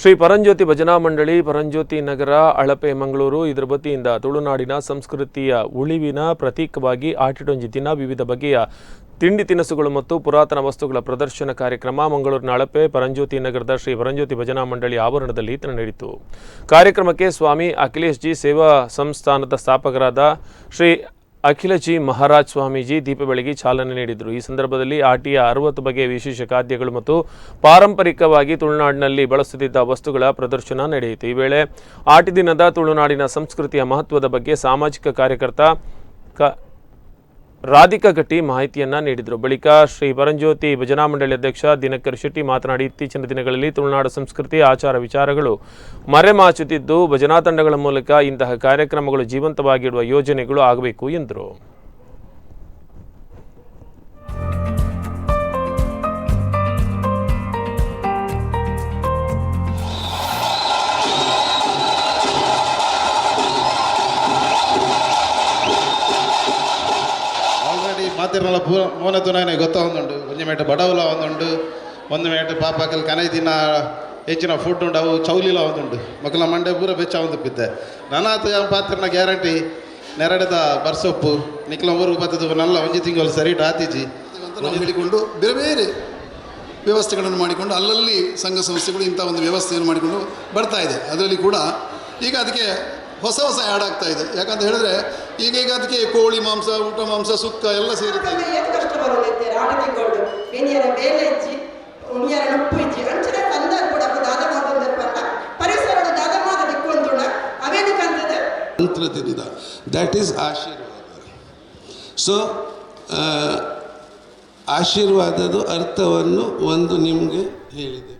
ಶ್ರೀ ಪರಂಜ್ಯೋತಿ ಭಜನಾ ಮಂಡಳಿ, ಪರಂಜ್ಯೋತಿ ನಗರ, ಅಳಪೆ, ಮಂಗಳೂರು ಇದರ ವತಿಯಿಂದ ತುಳುನಾಡಿನ ಸಂಸ್ಕೃತಿಯ ಉಳಿವಿನ ಪ್ರತೀಕವಾಗಿ ಆಟಿಡೊಂಜಿ ದಿನ ವಿವಿಧ ಬಗೆಯ ತಿಂಡಿ ತಿನಿಸುಗಳು ಮತ್ತು ಪುರಾತನ ವಸ್ತುಗಳ ಪ್ರದರ್ಶನ ಕಾರ್ಯಕ್ರಮ ಮಂಗಳೂರಿನ ಅಳಪೆ, ಪರಂಜ್ಯೋತಿ ನಗರದ ಶ್ರೀ ಪರಂಜ್ಯೋತಿ ಭಜನಾ ಮಂಡಳಿ ಆವರಣದಲ್ಲಿ ನಡೆಯಿತು ಕಾರ್ಯಕ್ರಮಕ್ಕೆ ಸ್ವಾಮಿ ಅಖಿಲೇಶ್ ಜಿ ಸೇವಾ ಸಂಸ್ಥಾನದ ಸ್ಥಾಪಕರಾದ ಶ್ರೀ ಅಖಿಲ ಜಿ ಮಹಾರಾಜ್ ಸ್ವಾಮೀಜಿ ದೀಪ ಬೆಳಗಿ ಚಾಲನೆ ನೀಡಿದರು. ಈ ಸಂದರ್ಭದಲ್ಲಿ ಆಟಿಯ ಅರವತ್ತು ಬಗೆಯ ವಿಶೇಷ ಖಾದ್ಯಗಳು ಮತ್ತು ಪಾರಂಪರಿಕವಾಗಿ ತುಳುನಾಡಿನಲ್ಲಿ ಬಳಸುತ್ತಿದ್ದ ವಸ್ತುಗಳ ಪ್ರದರ್ಶನ ನಡೆಯಿತು. ಈ ವೇಳೆ ಆಟಿ ದಿನದ ತುಳುನಾಡಿನ ಸಂಸ್ಕೃತಿಯ ಮಹತ್ವದ ಬಗ್ಗೆ ಸಾಮಾಜಿಕ ಕಾರ್ಯಕರ್ತ ಕ ರಾಧಿಕಾ ಗಟ್ಟಿ ಮಾಹಿತಿಯನ್ನ ನೀಡಿದರು. ಬಳಿಕ ಶ್ರೀ ಪರಂಜ್ಯೋತಿ ಭಜನಾ ಮಂಡಳಿ ಅಧ್ಯಕ್ಷ ದಿನಕರ್ ಶೆಟ್ಟಿ ಮಾತನಾಡಿ, ಇತ್ತೀಚಿನ ದಿನಗಳಲ್ಲಿ ತುಳುನಾಡು ಸಂಸ್ಕೃತಿ, ಆಚಾರ ವಿಚಾರಗಳು ಮರೆಮಾಚುತ್ತಿದ್ದು, ಭಜನಾ ತಂಡಗಳ ಮೂಲಕ ಇಂತಹ ಕಾರ್ಯಕ್ರಮಗಳು ಜೀವಂತವಾಗಿಡುವ ಯೋಜನೆಗಳು ಆಗಬೇಕು ಎಂದರು. ಮಾತಿರಲ್ಲ ಪೂ ಮೋನ ತುನಾನೆ ಗೊತ್ತಾಗೊಂದುಂಡು ಒಂಜಿ ಮೇಟ ಬಡವಲ ಒಂದುಂಡು ಒಂದು ಮೇಟ ಪಾಪಕಲ್ ಕನೈ ದಿನ ಹೆಚ್ಚಿನ ಫುಡ್ ಉಂಡು ಅವು ಚೌಲಿಲ ಒಂದುಂಡು ಮಕ್ಕಳ ಮಂಡೆ ಪೂರ ಬೆಚ್ಚ ಒಂದು ಬಿದ್ದೆ ನನಾತ ಪಾತ್ರನ ಗ್ಯಾರಂಟಿ ನೆರಡದ ಬರ್ಸೊಪ್ಪು. ನಿಕ್ಲ ಊರಿಗೆ ಬರ್ತದ. ನಲ್ಲ ಒಂಜಿ ತಿಂಗಳು ಸರಿ ಟಾತಿಜಿ ಹೇಳಿಕೊಂಡು ಬೇರೆ ಬೇರೆ ವ್ಯವಸ್ಥೆಗಳನ್ನು ಮಾಡಿಕೊಂಡು ಅಲ್ಲಲ್ಲಿ ಸಂಘ ಸಂಸ್ಥೆಗಳು ಇಂಥ ಒಂದು ವ್ಯವಸ್ಥೆಯನ್ನು ಮಾಡಿಕೊಂಡು ಬರ್ತಾ ಇದೆ. ಅದರಲ್ಲಿ ಕೂಡ ಈಗ ಅದಕ್ಕೆ ಹೊಸ ಹೊಸ ಆ್ಯಡ್ ಆಗ್ತಾ ಇದೆ. ಯಾಕಂತ ಹೇಳಿದ್ರೆ ಈಗ ಈಗ ಅದಕ್ಕೆ ಕೋಳಿ ಮಾಂಸ ಊಟ ಮಾಂಸ ಸುಕ್ಕ ಎಲ್ಲ ಸೇರಿದೆ. ಯಾಕಂದ್ರೆ ಏತ್ ಕಷ್ಟ ಬರೋದಿತ್ತೆ ಆಟ ತಿಂಗಳು ಬೇನಿಯರ ಬೇಲೆ ಇಜ್ಜಿ ಉಣಿಯರ ಉಪ್ಪು ಇಜ್ಜಿ ಅಂಚಿನ ತಂದ ಕೂಡ ದಾದ ಮಾತಂದ ಪರಿಸರದ ದಾದ ಮಾತ ದಿಕ್ಕೊಂದುಣ ಅವೇನು ಕಂತದ ಮಂತ್ರದಿಂದ ದ್ಯಾಟ್ ಈಸ್ ಆಶೀರ್ವಾದ. ಸೊ ಆಶೀರ್ವಾದದ ಅರ್ಥವನ್ನು ಒಂದು ನಿಮಗೆ ಹೇಳಿದೆ.